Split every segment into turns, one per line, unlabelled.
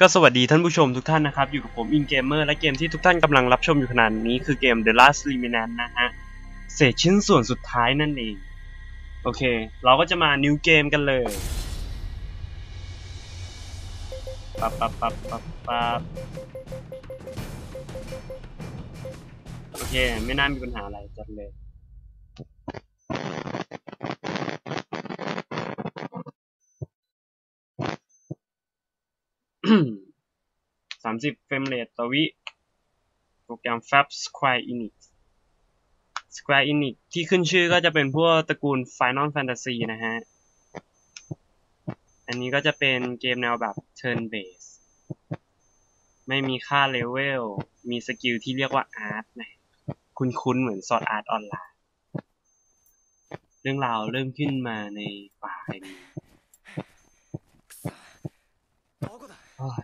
ก็สวัสดีท่านผู้ชมทุกท่านนะครับ อยู่กับผมอินเกมเมอร์และเกมที่ทุกท่านกำลังรับชมอยู่ขณะนี้คือเกม The Last Remnant นะฮะเศษชิ้นส่วนสุดท้ายนั่นเอง โอเค เราก็จะมา new เกมกันเลยปั๊บปั๊บปั๊บปั๊บปั๊บโอเค ไม่น่ามีปัญหาอะไรจัดเลย สามสิบเฟรมเรทต่อวิ โปรแกรม Fab Square Enix Square Enix ที่ขึ้นชื่อก็จะเป็นพวกตระกูล Final Fantasy นะฮะ อันนี้ก็จะเป็นเกมแนวแบบ Turn Base ไม่มีค่าเลเวล มีสกิลที่เรียกว่า Art นะ คุ้นๆ เหมือน Sword Art Online เรื่องราวเริ่มขึ้นมาในป่าแห่ง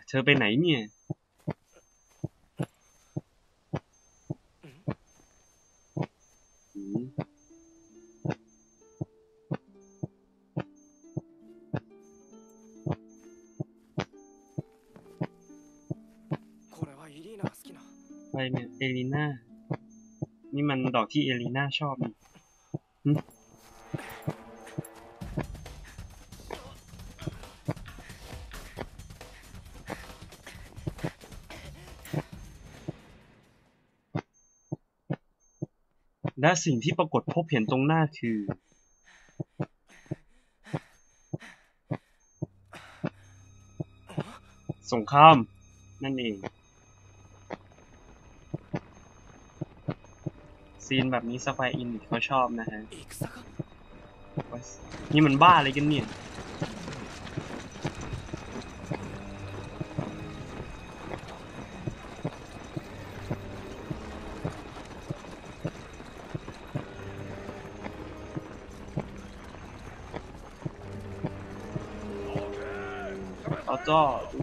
เธอไปไหนเนี่ย อืม
これはイリーナが好きな
อะไรเนี่ย เอลิน่า นี่มันดอกที่เอลิน่าชอบนี่หึ และสิ่งที่ปรากฏพบเห็นตรงหน้าคือ สงคราม นั่นเอง ซีนแบบนี้สควออินเขาชอบนะฮะ
戦か
นี่มันบ้าอะไรกันเนี่ย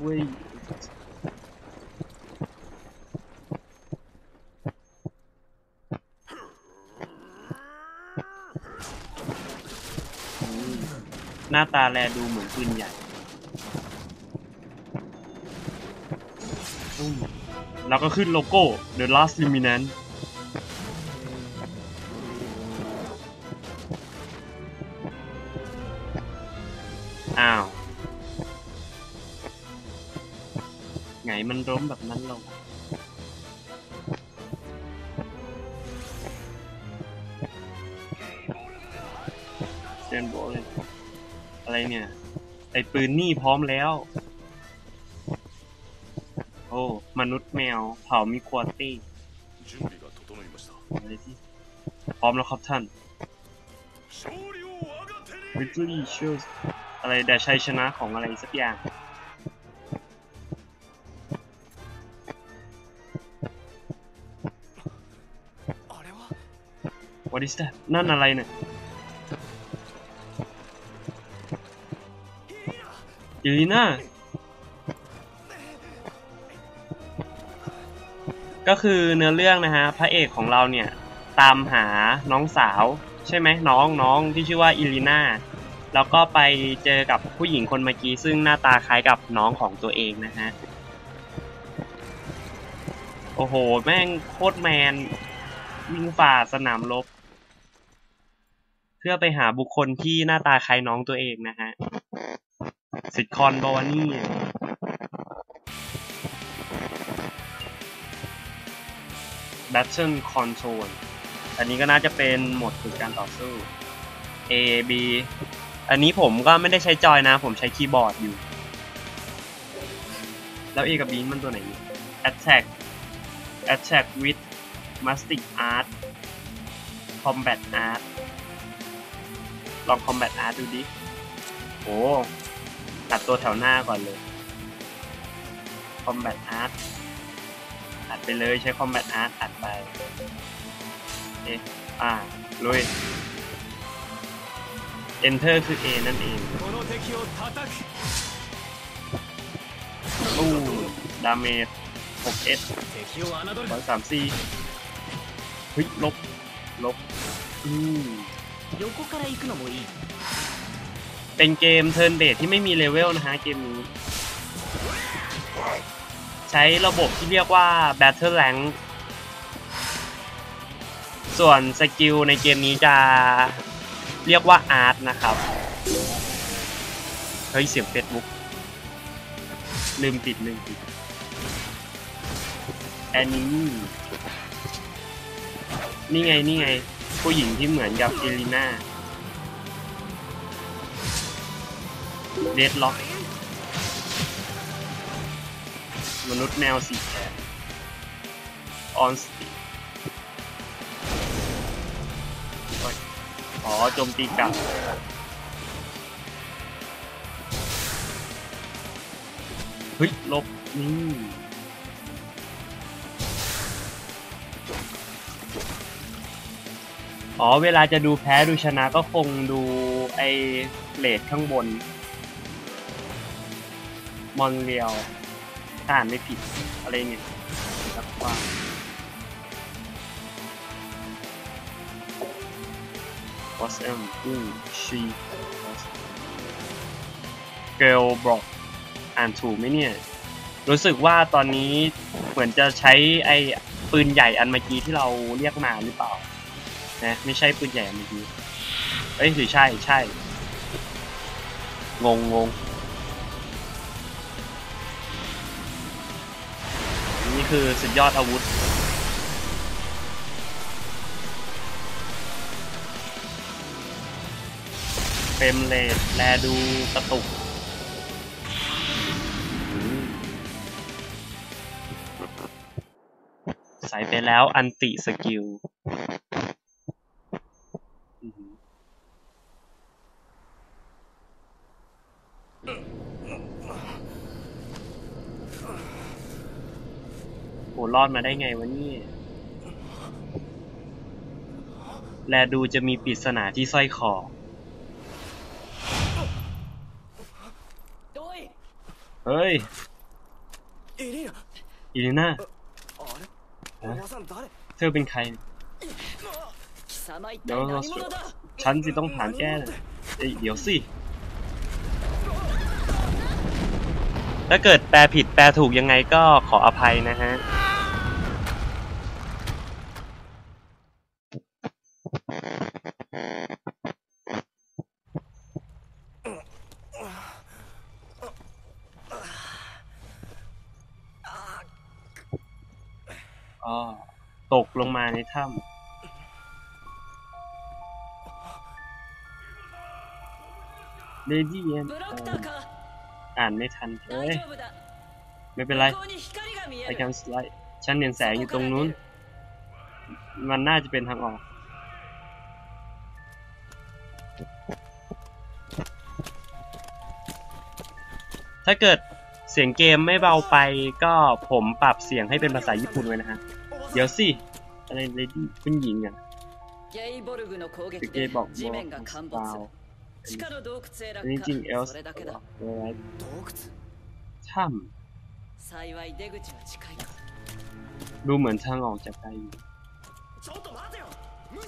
วยอืมหน้าตาแลดูเหมือนปืนใหญ่อืมแล้วก็ขึ้นโลโก้ The Last Remnant มันร้มแบบนั้นลง เซนโบเลย อะไรเนี่ย ไอปืนนี่พร้อมแล้ว โอ้ มนุษย์แมว เผามีควอตี้อะไรที่พร้อมแล้วครับท่าน
วิกตอรี่
ชูสอะไรแต่ชัยชนะของอะไรสักอย่าง is that นั่นอะไรเนี่ยอีลีน่าก็คือเนื้อเรื่องนะฮะ พระเอกของเราเนี่ย ตามหาน้องสาว ใช่ไหมน้องน้องที่ชื่อว่าอีลีน่าแล้วก็ไปเจอกับผู้หญิงคนเมื่อกี้ ซึ่งหน้าตาคล้ายกับน้องของตัวเองนะฮะ โอ้โห แม่งโคตรแมน วิ่งฝ่าสนามรบ พื่อไปหาบุคคลที่หน้าตาคล้ายน้องตัวเองนะฮะสิทคอนบาวานี่แบทเทิลคอนโทรลอันนี้ก็น่าจะเป็นโหมดฝึกการต่อสู้ A B อันนี้ผมก็ไม่ได้ใช้จอยนะ ผมใช้คีย์บอร์ดอยู่ แล้ว A กับ B มันตัวไหน Attack Attack with Mastic Art Combat Art ลองคอมแบทอาร์ตดูดิโอ้ตัดตัวแถวหน้าก่อนเลยคอมแบทอาร์ตตัดไปเลยใช้คอมแบทอาร์ตตัดไปเอ๊ะอ่าลุย Enter คือ A นั่นเอง
โอ้
ดาเมจ 6S 134เฮ้ยลบ ลบ อืม เป็นเกมเทิร์นเบทที่ไม่มีเลเวลนะฮะเกมนี้ ใช้ระบบที่เรียกว่า Battle Rank ส่วนสกิลในเกมนี้จะเรียกว่าอาร์ตนะครับ เฮ้ย เสียงเฟซบุ๊กลืมปิดลืมปิดแอนนี้นี่ไง นี่ไง ผู้หญิงที่เหมือนกับเอลิน่าเดดล็อก มนุษย์แมวสีแขนออนสติอ๋อโจมตีกลับเฮ้ยลบนี่ อ๋อเวลาจะดูแพ้ดูชนะก็คงดูไอเลดข้างบน มอนเรียวถ้าอ่านไม่ผิดอะไรเนี่ยครับว้างวอสเอ็มอืมชีเกลบล็อกอ่านถูกไหมเนี่ย รู้สึกว่าตอนนี้เหมือนจะใช้ไอปืนใหญ่อันเมื่อกี้ที่เราเรียกมาหรือเปล่า นะ ไม่ใช่ปืนใหญ่เมื่อกี้เอ้ยหรือใช่ใช่ งงงงนี่คือสุดยอดอาวุธ เฟรมเรทแลดูกระตุกใส่ไปแล้วอันติสกิลอือหือ โอ้รอดมาได้ไงวะนี่ แลดูจะมีปริศนาที่สร้อยคอ เฮ้ย อีลิน่าเธอเป็นใคร
เดี๋ยว
ฉันจิต้องผ่านแก้เลยเดี๋ยวสิ ถ้าเกิดแปลผิดแปลถูกยังไงก็ขออภัยนะฮะ อ๋อ ตกลงมาในถ้ำ Lady and
ブロクターか
อ่านไม่ทันเลยไม่เป็นไร
I can
ส
ไล
ด์ฉันเห็นแสงอยู่ตรงนู้น มันน่าจะเป็นทางออก ถ้าเกิดเสียงเกมไม่เบาไปก็ผมปรับเสียงให้เป็นภาษาญี่ปุ่นไว้นะฮะ เดี๋ยวสิ อะไรเลดี้คุณหญิงอะเกย์บอกว่า
地下の洞窟へ
อันนี้
落
จริง
下
เอล
そ
ส์
れだけだ
อะไร
洞窟
ถ้
幸い出口は近いか ำ
ดูเหมือนทางออกจากไกลอยู่
ちょっと待てよ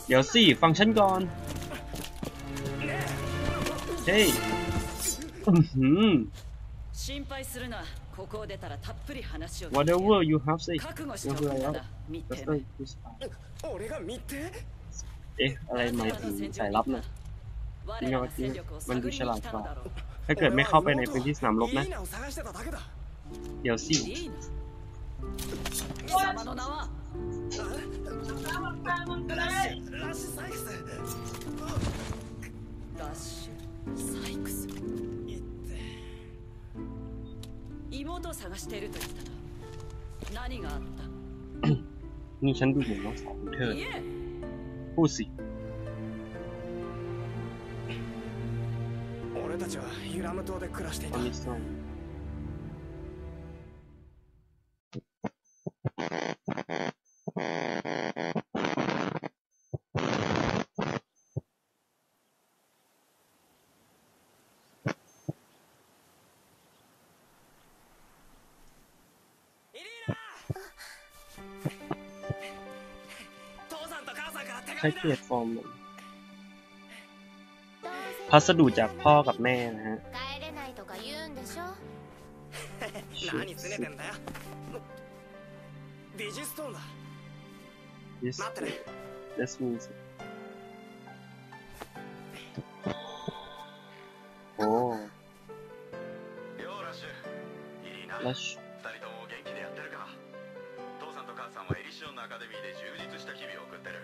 เดี๋ยวสิ ฟังฉันก่อน เฮ้ยอื้อหือ
心配するなここを出たらたっぷり話を聞いて
whatever you have say
覚悟しておくんだな見
just
て
like this time
俺が見て
เอ๊ะ อะไรหมายถึงสายลับนะ
我らが戦力を探りに来たのだろう
ถ้าเกิดไม่เข้าไปในพื้นที่สนามรบนะ
リーナを探してただけだ
เดี๋ยวสิ
リーナ貴様の名はラッシュラッシュサイクスラッシュサイクス妹を探していると言ったな何があった
นี่ฉันดูเหมือนน้องสาวของเธอ
いえ
พูดสิ
俺たちはユラム島で暮らしてい
た。I can't fall. พัสดุจากพ่อกับแม่นะฮะ
ビジストーンだ待ってね
This
おラッシュいいな二人とも元気でやってるか父さんと母さんはエリシオンのアカデミーで充実した日々を送ってる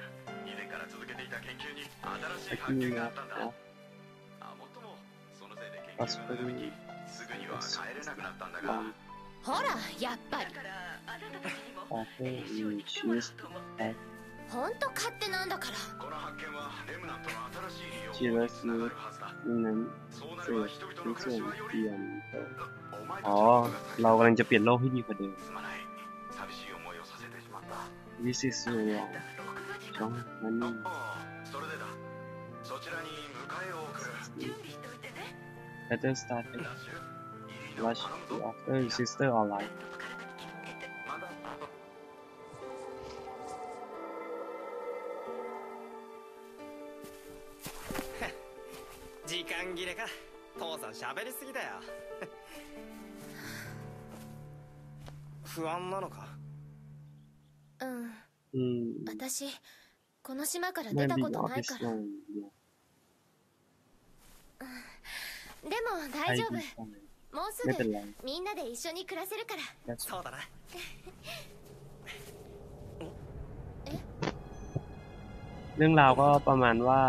から続けていた研究に新しい発見があったんだあそこにすぐには帰れなくなったんだが
ほらやっぱり。あん勝手なんだから
この発見はレムナントの新しい利用につながるはずだ。そうなれば人々の暮らしはよりお前たちのことが大すまない寂しい思いをさせてしまった
This is
so wrong それでだ。そちらに迎えを送る準備 Heather started
rush after
his sister arrived. 不安なのか
うん、私この島から出たことないから、
うん
でも
ไอ
大丈
ดี
夫
ฟัง
もうす
ไม่เป็น
ぐ
ไร
みんなで一緒に暮らせるから
そうだな
เรื่องราวก็ประมาณว่า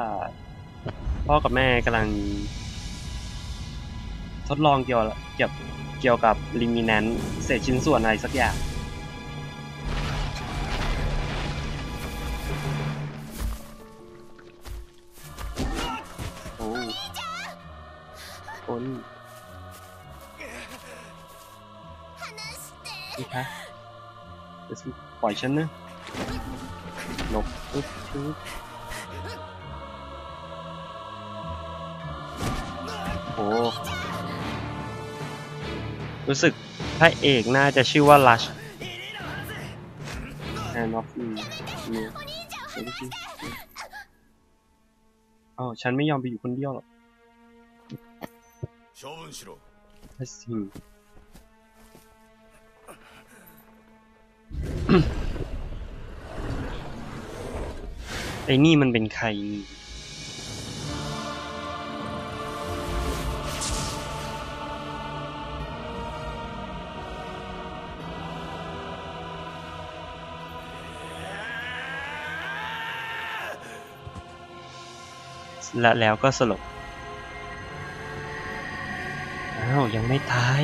พ่อกับแม่กำลัง ทดลองเกี่ยวเกี่ยวเกี่ยวกับลิมิแนนเศษชิ้นส่วนอะไรสักอย่าง ล่อยฉันนะหลบปึ๊บโอ้รู้สึกพระเอกน่าจะชื่อว่าลัชแอนอฟอีเนี่ยอ้ฉันไม่ยอมไปอยู่คนเดียวหรอก S 4 ไอ้นี่มันเป็นใครและแล้วก็สลบ อ้าว ยังไม่ตาย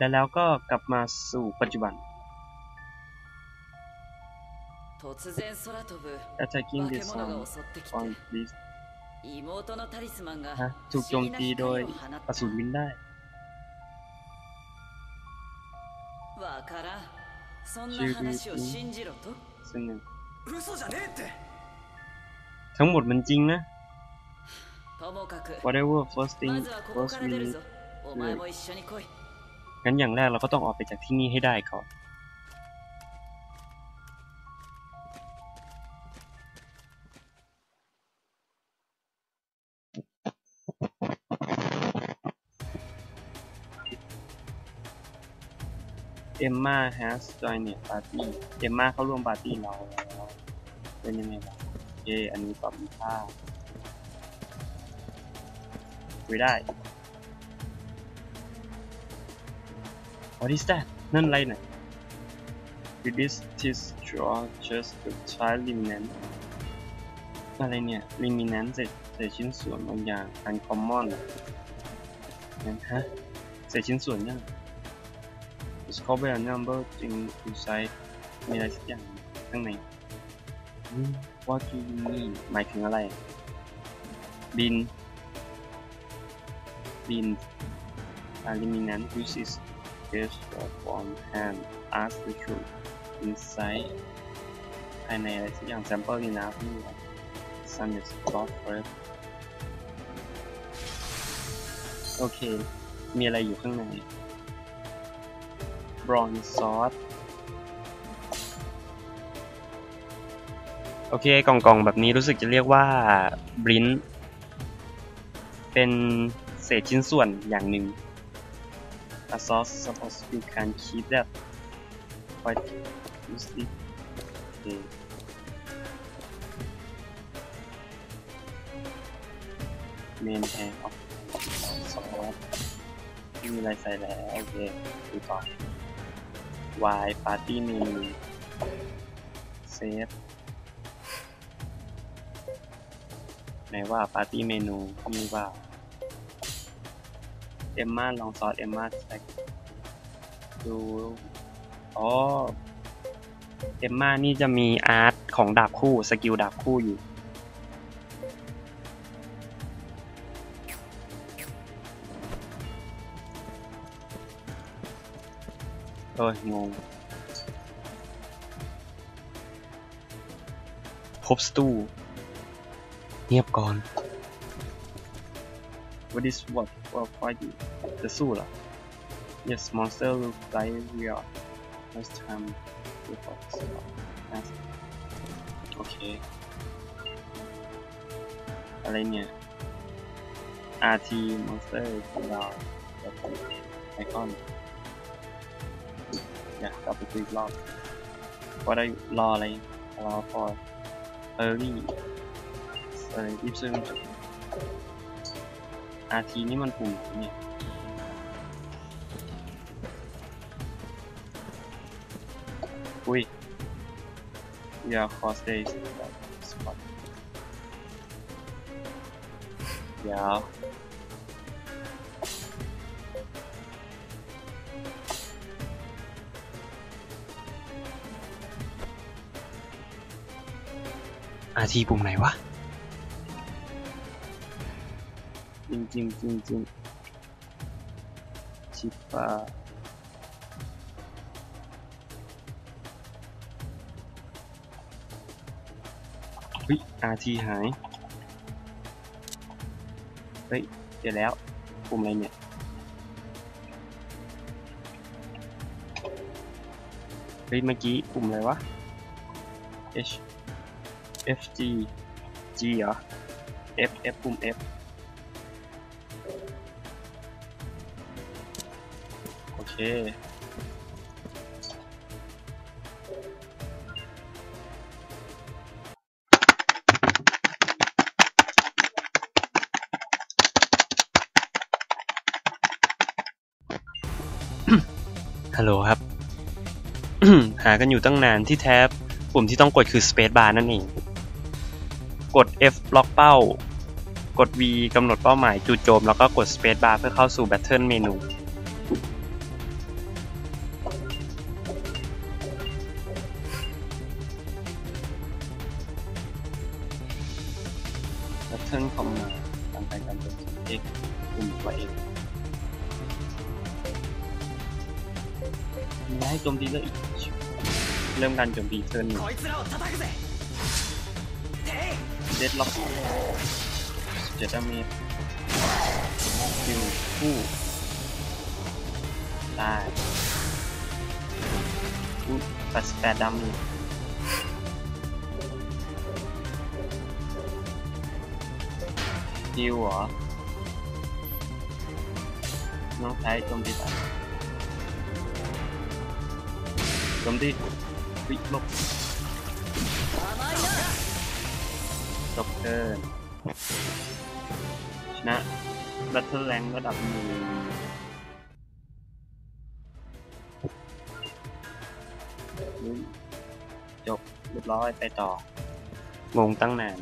และแล้วก็กลับมาสู่ปัจจุบัน attacking the sun on this ถูกโจมตีโดยอสูรวินได้
ชื่อคือ
ซึ่งทั้งหมดมันจริงนะ whatever first thing first we need งั้นอย่างแรกเราก็ต้องออกไปจากที่นี่ให้ได้ก่อน เอมมา has joined the party เอมมาเข้าร่วมปาร์ตี้เราแล้วเป็นยังไงบ้างโอเคอันนี้ปรับค่าคุยได้ What is that นั่นอะไรน่ะ With this is just the child remnant อะไรเนี่ย remnant เศษเศษชิ้นส่วนบางอย่าง uncommon นั่นฮะเศษชิ้นส่วนเนี่ย discover a number in inside มีอะไรสักอย่างข้างใน What do you mean หมายถึงอะไร บิน บิน eliminant which is best from hand ask the truth insight ภายในอะไรสักอย่าง sample enough นี่ sun is god first โอเค มีอะไรอยู่ข้างใน bronze sword โอเค กล่องๆ แบบนี้รู้สึกจะเรียกว่าบรินเป็นเศษชิ้นส่วนอย่างหนึ่ง A sauce suppose you can keep that quite easily โอเค main hand of sauce ไม่มีอะไรใส่แล้วโอเคดูต่อ Y party name save ไหนว่าปาร์ตี้เมนูมีว่า เอมมาลองซอสเอมมาแท็กดูอ๋อเอมมานี่จะมีอาร์ตของดาบคู่สกิลดาบคู่อยู่ เอ้ยงงพบสตูเงียบก่อน What is what what fight you จะสู้เหรอ Yes monster look like we are last time before last โอเคอะไรเนี่ย RT monster ของเราแบบไอคอนอยากกลับไปคุยอีกรอบว่าได้รออะไรรอ for early เออยิบ ซึ่ง RT นี่มันปุ่มไหนเนี่ยอุ้ย Yeah, cost days spot เดี๋ยว RT ปุ่มไหนวะ จริงจริงจริงจริงชิปาเฮ้ย RT หาย เฮ้ย เจอแล้วปุ่มอะไรเนี่ยเฮ้ยเมื่อกี้ปุ่มอะไรวะ H F G G เหรอ F F ปุ่ม F เค ฮัลโหลครับ หากันอยู่ตั้งนานที่แท็บปุ่มที่ต้องกดคือ Space Bar นั่นเอง กด F ล็อกเป้า กด V กำหนดเป้าหมายจู่โจม แล้วก็กด Space Bar เพื่อเข้าสู่ Battle เันเป็น x กลุ่มตัว x มีให้โจมตีเลยอีก เริ่มการโจมตีเทิร์นเด็ดล็อกเจ็ดดาเมจคิวคู่ได้ตัดแปดดาเมจ จิวเหรอ น้องใช้ยจมตีตายจมตีปิดลบจบเกินชนะบัตเทอร์แรงระดับหนึ่งจบเรียบร้อยไปต่องงตั้งนาน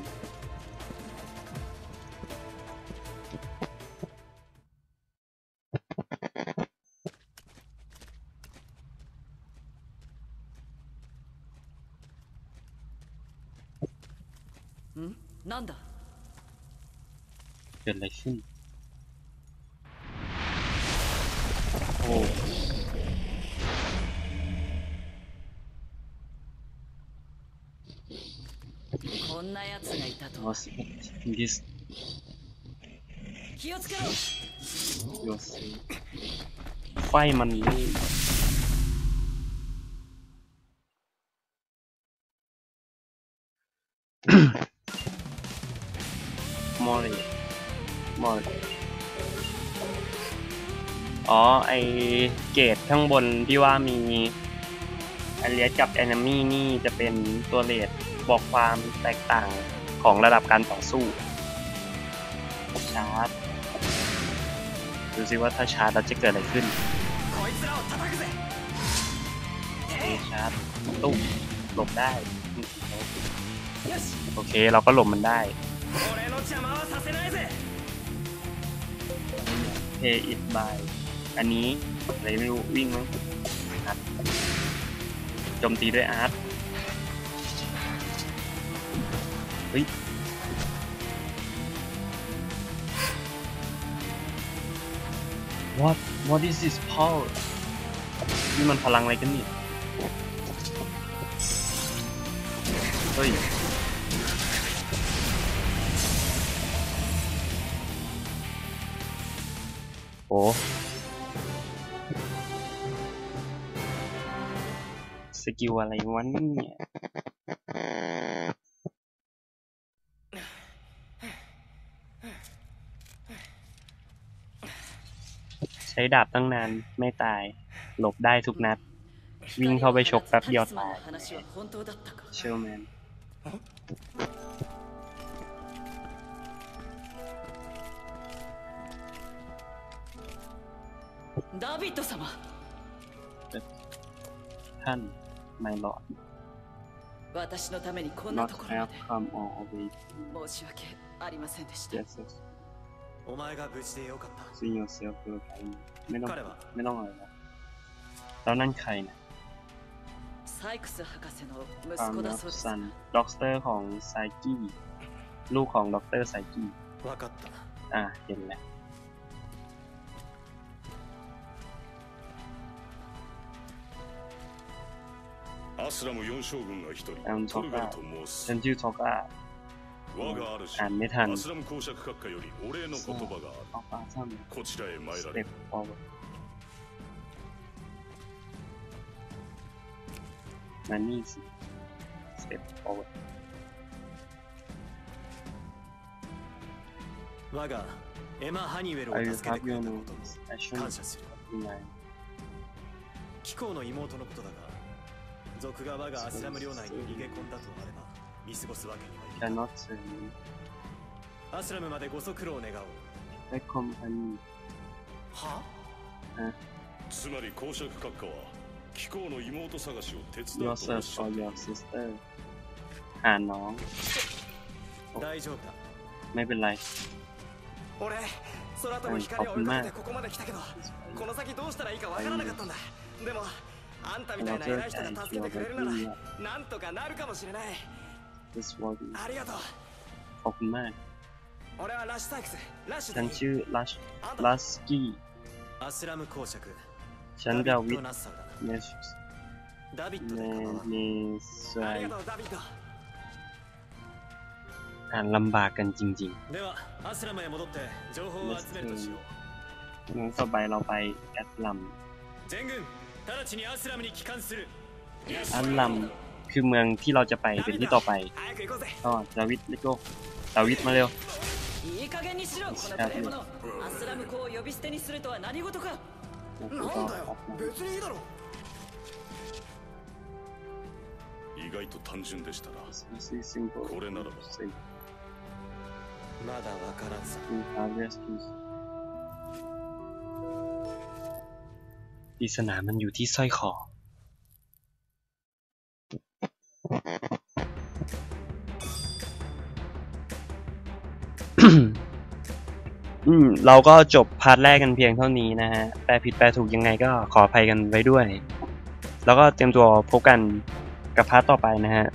gleich hin. Oh.
Was?
Du gehst. Los. Fei, Mann,
Leben. ไอเกตข้างบนที่ว่ามีแอเลียกับแอนามี่นี่จะเป็นตัวเลทบอกความแตกต่างของระดับการต่อสู้ชาร์จดูซิว่าถ้าชาร์จจะเกิดอะไรขึ้นชาร์จตุ้มหลบได้ โอเคเราก็หลบมันได้
เพย์อิ t
บาย อันนี้อะไรไม่รู้วิ่งมั้งอาร์ตโจมตีด้วยอาร์ตเฮ้ย What What is this power นี่มันพลังอะไรกันเนี่ยเฮ้ย โอ้ กิลอะไรวะเนี่ยใช้ดาบตั้งนานไม่ตาย หลบได้ทุกนัด วิ่งเข้าไปฉกแป๊บเดียวตาย
話は本当だったか
เชลแมน
ダビッド様
ท่าน
my lord.
Not have come all the way
to Jesus.
See yourself to the kind. ไม่ต้องไม่ต้องอะไรนะแล้วนั่นใครนะ
ไซคุสฮักเซ
โนะมุ
ส
โก
ดาโซ
ซันด็อกเตอร์ของไซกี้ ลูกของด็อกเตอร์ไซกี้อ่าเห็นแล้ว
アスラム4将軍が1人、
um,
トルガルと申す。
And you
talk が
あ、and Nitan
アスラム公爵閣下よりお礼の言葉がある。
So,
こちらへ参られ。
Step forward.
ス。がエマ・ハニウェルを助けてくれたこと
を
感謝する。貴公の妹のことだが、族側がアスラム領内に逃げ込んだとあれば見過ごすわけにはいかないアスラムまでご足労願おうは？
つまり公爵閣下は貴公の妹探しを手伝うとおっしゃっ
あの
大丈夫だ
Maybe like
俺空飛ぶ光を追いかけてここまで来たけどこの先どうしたらいいかわからなかったんだでもあんたみたいな偉い人が助けてくれるならなんとかなるかもしれない
this world
ありがとう
ขอบคุณมาก
俺はラッシュサイクスラッシュ
ฉัน
でいい
ชื่อลัช
あんた
ลัสกี้
アスラム公爵
ฉันจะวิท
ナッサルだ
เนส
ダビッド
เน
で構わん
เนส
ありがとうダビッド
อ่านลำบากกันจริง
ではアスラムへ戻って情報を集めるとしよう
ๆงั้นต่อไปเราไปแอดลัม
全軍直ちにアスラムに帰還する
อันลัมคือเมืองที่เราจะไปเป็นที่ต่อไป
早く行こうぜ
ก็ดาวิดเลโก้ดาวิดมาเร็ว
いい加減にしろこの無礼者アスラム公を呼び捨てにするとは何事か
別にいいだろ
意外と単純でしたな
こ
これならば
まだわからん
ปริศนามันอยู่ที่สร้อยคออืมเราก็จบพาร์ทแรกกันเพียงเท่านี้นะฮะ แปลผิดแปลถูกยังไงก็ขออภัยกันไว้ด้วย แล้วก็เตรียมตัวพบกันกับพาร์ทต่อไปนะฮะ